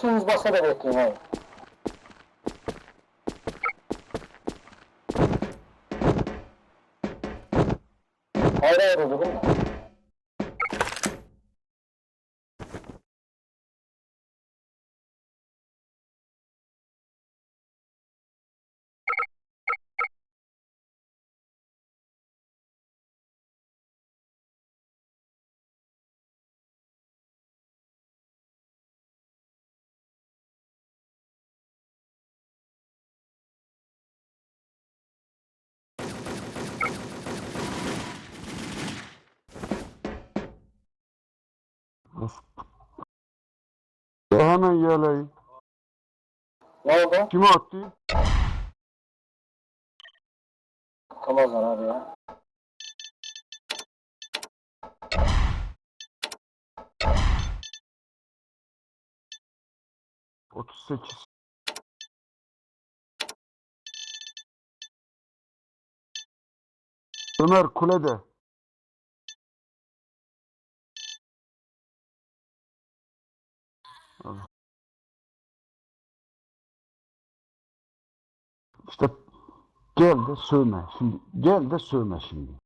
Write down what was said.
İkiniz basa da bekleyin abi. Ayrı ayrı durun da. Hemen yeleği. Ne oldu? Kime attı? Tamazlar abi ya. Otuz sekiz. Ömer kulede. Al. İşte gel de sövme. Şimdi gel de sövme şimdi.